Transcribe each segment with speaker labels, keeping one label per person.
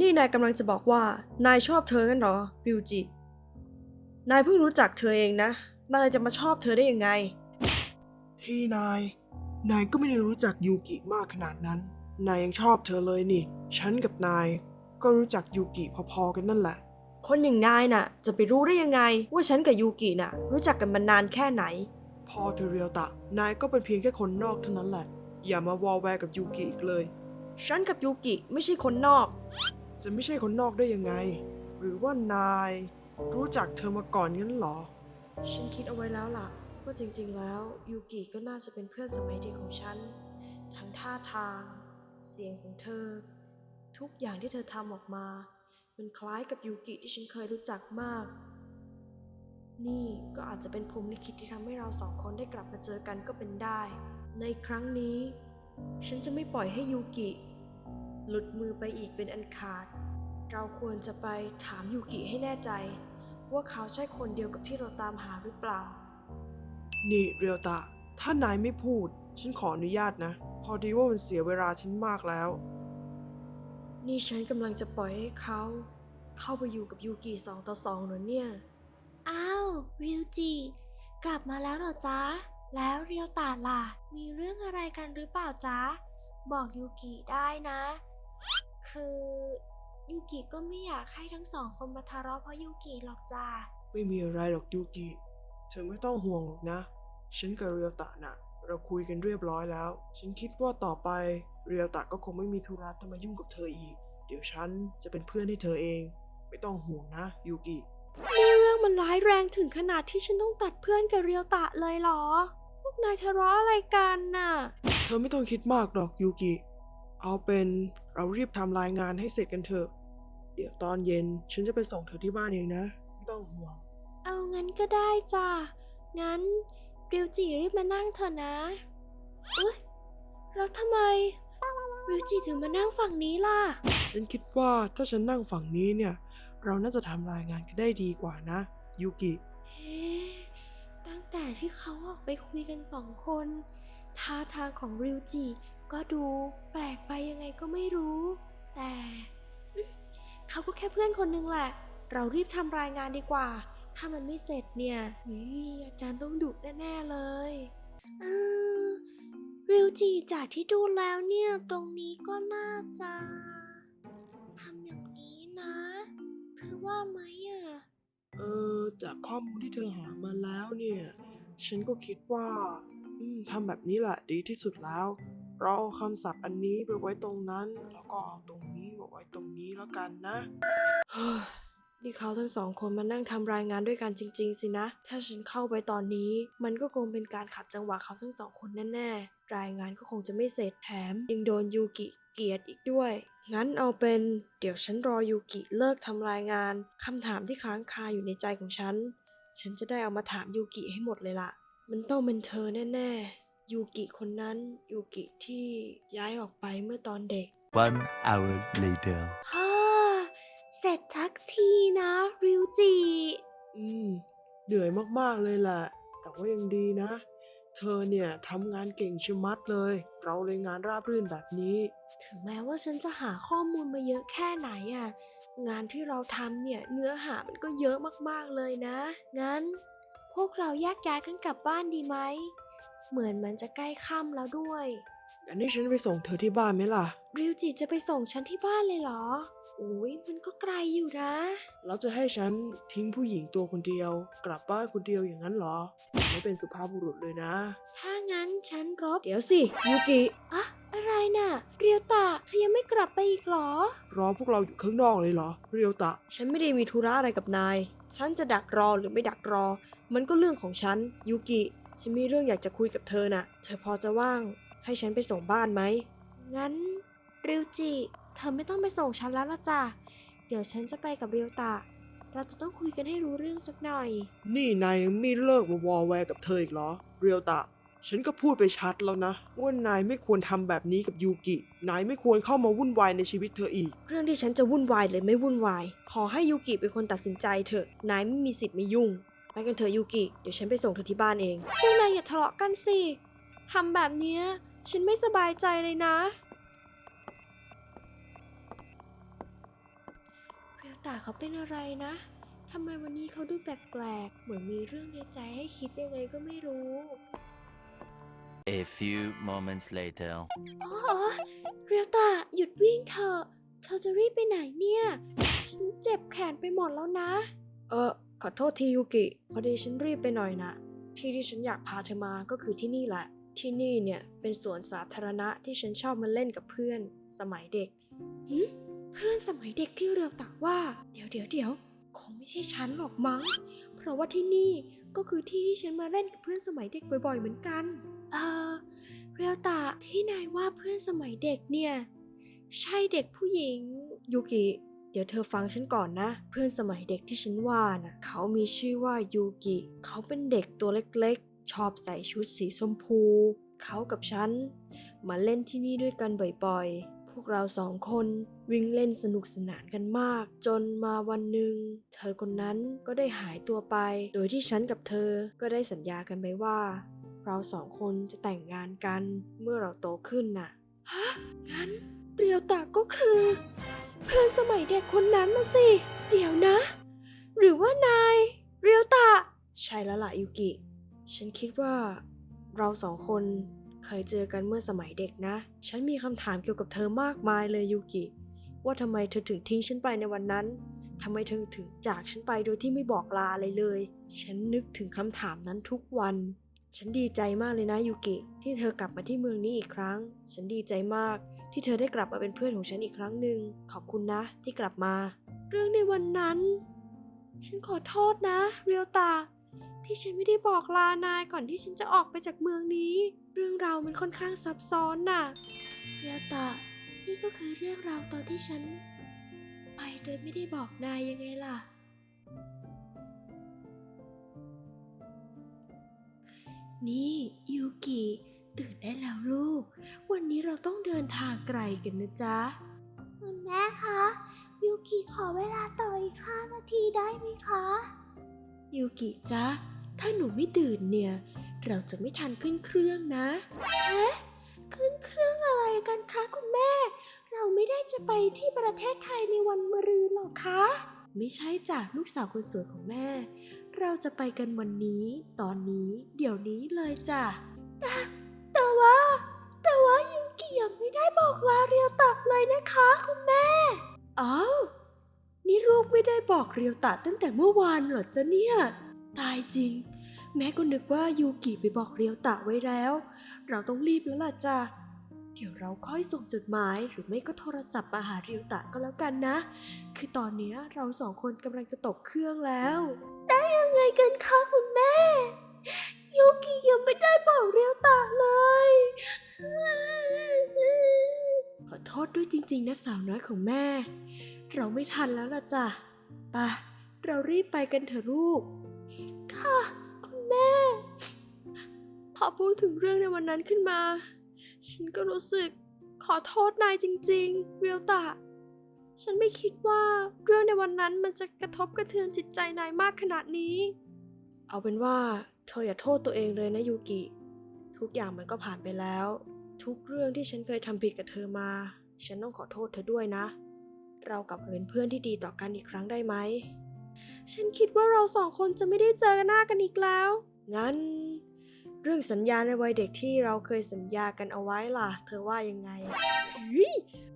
Speaker 1: นี่นายกำลังจะบอกว่า นายชอบเธอกันเหรอริวจิ นายเพิ่งรู้จักเธอเองนะ นายจะมาชอบเธอได้ยังไง
Speaker 2: ที่นาย นายก็ไม่ได้รู้จักยูกิมากขนาดนั้น นายยังชอบเธอเลยนี่ ฉันกับนาย ก็รู้จักยูกิพอๆกันนั่นแหละ
Speaker 1: คนอย่างนายน่ะ จะไปรู้ได้ยังไง ว่าฉันกับยูกิน่ะ รู้จักกันมานานแค่ไหน
Speaker 2: พอเธอเรียวตะ นายก็เป็นเพียงแค่คนนอกเท่านั้นแหละ อย่ามาวอลแวร์กับยูกิอีกเลย
Speaker 1: ฉันกับยูกิไม่ใช่คนนอก
Speaker 2: จะไม่ใช่คนนอกได้ยังไง หรือว่านายรู้จักเธอมาก่อนงั้นเหรอ
Speaker 1: ฉันคิดเอาไว้แล้วล่ะว่าจริงๆแล้วยูกิก็น่าจะเป็นเพื่อนสมัยเด็กของฉัน ทั้งท่าทาง เสียงของเธอ ทุกอย่างที่เธอทำออกมา มันคล้ายกับยูกิที่ฉันเคยรู้จักมาก นี่ก็อาจจะเป็นพรหมลิขิตที่ทำให้เราสองคนได้กลับมาเจอกันก็เป็นได้ ในครั้งนี้ ฉันจะไม่ปล่อยให้ยูกิ หลุดมือไปอีกเป็นอันขาด เราควรจะไปถามยูกิให้แน่ใจ ว่าเขาใช่คนเดียวกับที่เราตามหาหรือเปล่า
Speaker 2: นี่เรียวตะ ถ้านายไม่พูด ฉันขออนุญาตนะ พอดีว่ามันเสียเวลาฉันมากแล้ว
Speaker 1: นี่ฉันกำลังจะปล่อยให้เขา เข้าไปอยู่กับยูกิสองต่อสองเหรอเนี่ย
Speaker 3: อ้าวริวจิ กลับมาแล้วเหรอจ๊ะ แล้วเรียวตาล่ะ มีเรื่องอะไรกันหรือเปล่าจ๊ะ บอกยูกิได้นะ คือยูกิก็ไม่อยากให้ทั้งสองคนมาทะเลาะเพราะยูกิหรอกจ้า
Speaker 2: ไม่มีอะไรหรอกยูกิ เธอไม่ต้องห่วงหรอกนะ ฉันกับเรียวตะน่ะ เราคุยกันเรียบร้อยแล้ว ฉันคิดว่าต่อไปเรียวตะก็คงไม่มีธุระต้องมายุ่งกับเธออีก เดี๋ยวฉันจะเป็นเพื่อนให้เธอเอง ไม่ต้องห่วงนะยูกิ
Speaker 1: นี่เรื่องมันร้ายแรงถึงขนาดที่ฉันต้องตัดเพื่อนกับเรียวตะเลยเหรอ พวกนายทะเลาะอะไรกันน่ะ
Speaker 2: เธอไม่ต้องคิดมากหรอกยูกิ เอาเป็น เรารีบทำรายงานให้เสร็จกันเถอะ เดี๋ยวตอนเย็นฉันจะไปส่งเธอที่บ้านเองนะ ไม่ต้องห่วง
Speaker 3: เอางั้นก็ได้จ้ะ งั้นริวจิรีบมานั่งเถอะนะอุ๊ยแล้วทำไมริวจิถึงมานั่งฝั่งนี้ล่ะ
Speaker 2: ฉันคิดว่าถ้าฉันนั่งฝั่งนี้เนี่ย เราน่าจะทำรายงานกันได้ดีกว่านะ ยูกิ
Speaker 3: เอ๊ะตั้งแต่ที่เขาออกไปคุยกันสองคน ท่าทางของริวจิ ก็ดูแปลกไปยังไงก็ไม่รู้ แต่เขาก็แค่เพื่อนคนนึงแหละ เรารีบทำรายงานดีกว่า ถ้ามันไม่เสร็จเนี่ยอุ๊ยอาจารย์ต้องดุแน่ๆเลยเออริวจิจากที่ดูแล้วเนี่ย ตรงนี้ก็น่าจะทำอย่างนี้นะเธอว่าไหมอะ
Speaker 2: เออ จากข้อมูลที่เธอหามาแล้วเนี่ย ฉันก็คิดว่า อืมทำแบบนี้แหละดีที่สุดแล้ว เราเอาคำศัพท์อันนี้ไปไว้ตรงนั้น แล้วก็เอาตรงนี้มาไว้ตรงนี้แล้วกันนะ
Speaker 1: เฮ้ยนี่เขาทั้งสองคนมานั่งทำรายงานด้วยกันจริง ๆ สินะ ถ้าฉันเข้าไปตอนนี้ มันก็คงเป็นการขัดจังหวะเขาทั้งสองคนแน่ๆ รายงานก็คงจะไม่เสร็จแถมยังโดนยูกิเกลียดอีกด้วย งั้นเอาเป็น เดี๋ยวฉันรอยูกิเลิกทำรายงานคำถามที่ค้างคาอยู่ในใจของฉัน ฉันจะได้เอามาถามยูกิให้หมดเลยล่ะ มันต้องเป็นเธอแน่ ๆ ยูกิคนนั้นยูกิที่ย้ายออกไปเมื่อตอนเด็ก
Speaker 4: One hour later.
Speaker 3: ฮ่าเสร็จทักทีนะ ริวจิ
Speaker 2: อืมเหนื่อยมากๆเลยแหละ แต่ว่ายังดีนะ เธอเนี่ยทำงานเก่งชะมัดเลย เราเลยงานราบรื่นแบบนี้
Speaker 1: ถึงแม้ว่าฉันจะหาข้อมูลมาเยอะแค่ไหนอะงานที่เราทำเนี่ยเนื้อหามันก็เยอะมากๆเลยนะ
Speaker 3: งั้น พวกเราแยกย้ายกันกลับบ้านดีไหม เหมือนมันจะใกล้ค่ำแล้วด้วย
Speaker 2: อันนี้ฉันไปส่งเธอที่บ้านไหมล่ะ
Speaker 3: ริวจิจะไปส่งฉันที่บ้านเลยเหรออุ้ยมันก็ไกลอยู่นะ
Speaker 2: แล้วจะให้ฉันทิ้งผู้หญิงตัวคนเดียว กลับบ้านคนเดียวอย่างนั้นเหรอ ไม่เป็นสุภาพบุรุษเลยนะ
Speaker 3: ถ้างั้นฉันรบ
Speaker 1: เดี๋ยวสิยูกิ
Speaker 3: อะอะไรน่ะ เรียวตะเธอยังไม่กลับไปอีกเหรอ
Speaker 2: รอพวกเราอยู่ข้างนอกเลยเหรอ เรียวตะ
Speaker 1: ฉันไม่ได้มีธุระอะไรกับนาย ฉันจะดักรอหรือไม่ดักรอ มันก็เรื่องของฉันยูกิ ฉันมีเรื่องอยากจะคุยกับเธอน่ะ เธอพอจะว่าง ให้ฉันไปส่งบ้านไหม
Speaker 3: งั้น ริวจิ เธอไม่ต้องไปส่งฉันแล้วละจ้ะ เดี๋ยวฉันจะไปกับเรียวตะ เราจะต้องคุยกันให้รู้เรื่องสักหน่อย
Speaker 2: นี่นายยังไม่เลิกมาวอลแวร์กับเธออีกเหรอ เรียวตะ ฉันก็พูดไปชัดแล้วนะ ว่านายไม่ควรทำแบบนี้กับยูกิ นายไม่ควรเข้ามาวุ่นวายในชีวิตเธออีก
Speaker 1: เรื่องที่ฉันจะวุ่นวายหรือไม่วุ่นวาย ขอให้ยูกิเป็นคนตัดสินใจเถอะ นายไม่มีสิทธิ์ไม่ยุ่งไป กันเถอะยูกิ เดี๋ยวฉันไปส่งเธอที่บ้านเอง
Speaker 3: พวกนายอย่าทะเลาะกันสิทำแบบเนี้ยฉันไม่สบายใจเลยนะตาเขาเป็นอะไรนะทำไมวันนี้เขาดูแปลกๆ เหมือนมีเรื่องในใจให้คิดยังไงก็ไม่รู้
Speaker 4: A few moments later.
Speaker 3: อ๋อเรียวตาหยุดวิ่งเถอะ เธอจะรีบไปไหนเนี่ย ฉันเจ็บแขนไปหมดแล้วนะ
Speaker 1: เออ ขอโทษทียูกิ พอดีฉันรีบไปหน่อยนะ ที่ที่ฉันอยากพาเธอมาก็คือที่นี่แหละ ที่นี่เนี่ยเป็นสวนสาธารณะที่ฉันชอบมาเล่นกับเพื่อนสมัยเด็ก
Speaker 3: เพื่อนสมัยเด็กที่เรียวตาว่า เดี๋ยวเดี๋ยวเดี๋ยวคงไม่ใช่ฉันหรอกมั้ง เพราะว่าที่นี่ก็คือที่ที่ฉันมาเล่นกับเพื่อนสมัยเด็กบ่อยๆเหมือนกัน เออเรียวตาที่นายว่าเพื่อนสมัยเด็กเนี่ย ใช่เด็กผู้หญิง
Speaker 1: ยูกิ เดี๋ยวเธอฟังฉันก่อนนะ เพื่อนสมัยเด็กที่ฉันว่าน่ะเขามีชื่อว่ายูกิ เขาเป็นเด็กตัวเล็กๆ ชอบใส่ชุดสีชมพู เขากับฉัน มาเล่นที่นี่ด้วยกันบ่อยๆ พวกเราสองคนวิ่งเล่นสนุกสนานกันมาก จนมาวันหนึ่ง เธอคนนั้นก็ได้หายตัวไป โดยที่ฉันกับเธอก็ได้สัญญากันไปว่า เราสองคนจะแต่งงานกันเมื่อเราโตขึ้นน่ะ
Speaker 3: ฮะงั้น เรียวตาก็คือ เพื่อนสมัยเด็กคนนั้นนะสิ เดี๋ยวนะ หรือว่านายเรียวตา
Speaker 1: ใช่แล้วล่ะยูกิ ฉันคิดว่า เราสองคนเคยเจอกันเมื่อสมัยเด็กนะ ฉันมีคำถามเกี่ยวกับเธอมากมายเลยยูกิ ว่าทำไมเธอถึงทิ้งฉันไปในวันนั้นทำไมเธอถึงจากฉันไปโดยที่ไม่บอกลาอะไรเลย ฉันนึกถึงคำถามนั้นทุกวัน ฉันดีใจมากเลยนะยูกิ ที่เธอกลับมาที่เมืองนี้อีกครั้ง ฉันดีใจมาก ที่เธอได้กลับมาเป็นเพื่อนของฉันอีกครั้งหนึ่งขอบคุณนะ ที่กลับมา
Speaker 3: เรื่องในวันนั้น ฉันขอโทษนะ เรียวตา ที่ฉันไม่ได้บอกลานายก่อนที่ฉันจะออกไปจากเมืองนี้ เรื่องราวมันค่อนข้างซับซ้อนน่ะ เรียวตา นี่ก็คือเรื่องราวตอนที่ฉัน ไปโดยไม่ได้บอกนายยังไงล่ะ นี่ยูกิตื่นได้แล้วลูก วันนี้เราต้องเดินทางไกลกันนะจ๊ะคุณแม่คะยูกิขอเวลาต่ออีกห้านาทีได้ไหมคะยูกิจ๊ะถ้าหนูไม่ตื่นเนี่ย เราจะไม่ทันขึ้นเครื่องนะเอ๊ะขึ้นเครื่องอะไรกันคะคุณแม่ เราไม่ได้จะไปที่ประเทศไทยในวันมะรืนหรอกคะ ไม่ใช่จ้ะลูกสาวคนสวยของแม่ เราจะไปกันวันนี้ ตอนนี้เดี๋ยวนี้เลยจ้ะ แต่แต่ว่า แต่ว่ายูกิยังไม่ได้บอกลาเรียวตักเลยนะคะ คุณแม่อ้าวนี่ลูกไม่ได้บอกเรียวตะตั้งแต่เมื่อวานเหรอจ๊ะเนี่ย ตายจริง แม่ก็นึกว่ายูกิไปบอกเรียวตะไว้แล้ว เราต้องรีบแล้วล่ะจ้ะเดี๋ยวเราค่อยส่งจดหมายหรือไม่ก็โทรศัพท์มาหาเรียวตะก็แล้วกันนะ คือตอนเนี้ยเราสองคนกำลังจะตกเครื่องแล้วได้ ยังไงกันคะคุณแม่ยูกิยังไม่ได้บอกเรียวตะเลย ขอโทษด้วยจริง ๆ นะสาวน้อยของแม่ เราไม่ทันแล้วล่ะจ้ะไปะเรารีบไปกันเถอะลูก ค่ะ คุณแม่ พอพูดถึงเรื่องในวันนั้นขึ้นมา ฉันก็รู้สึกขอโทษนายจริง ๆ เรียวตะ ฉันไม่คิดว่าเรื่องในวันนั้นมันจะกระทบกระเทือนจิตใจนายมากขนาดนี้
Speaker 1: เอาเป็นว่า เธออย่าโทษตัวเองเลยนะยูกิ ทุกอย่างมันก็ผ่านไปแล้ว ทุกเรื่องที่ฉันเคยทำผิดกับเธอมา ฉันต้องขอโทษเธอด้วยนะ เรากลับมาเป็นเพื่อนที่ดีต่อกันอีกครั้งได้ไหม
Speaker 3: ฉันคิดว่าเราสองคนจะไม่ได้เจอหน้ากันอีกแล้ว
Speaker 1: งั้น เรื่องสัญญาในวัยเด็กที่เราเคยสัญญากันเอาไว้ล่ะ เธอว่ายังไง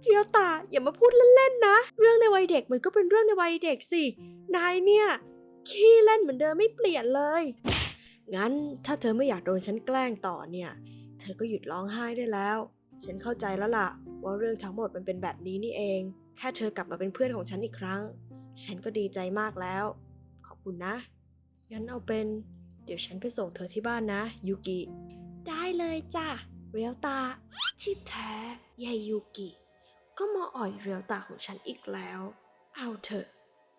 Speaker 3: เรียวตาอย่ามาพูดเล่นๆนะ เรื่องในวัยเด็กมันก็เป็นเรื่องในวัยเด็กสิ นายเนี่ย ขี้เล่นเหมือนเดิมไม่เปลี่ยนเลย
Speaker 1: งั้นถ้าเธอไม่อยากโดนฉันแกล้งต่อเนี่ย เธอก็หยุดร้องไห้ได้แล้ว ฉันเข้าใจแล้วล่ะ ว่าเรื่องทั้งหมดมันเป็นแบบนี้นี่เอง แค่เธอกลับมาเป็นเพื่อนของฉันอีกครั้ง ฉันก็ดีใจมากแล้ว ขอบคุณนะ งั้นเอาเป็น เดี๋ยวฉันไปส่งเธอที่บ้านนะ ยูกิ
Speaker 3: ได้เลยจ้ะ เรียวตา ที่แท้ยายยูกิ ก็มาอ่อยเรียวตาของฉันอีกแล้ว เอาเถอะ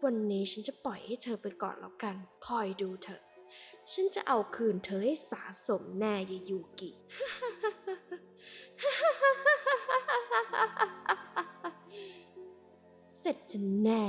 Speaker 3: วันนี้ฉันจะปล่อยให้เธอไปก่อนแล้วกัน คอยดูเถอะ ฉันจะเอาคืนเธอให้สาสมแน่ยายูกิ เสร็จจะแน่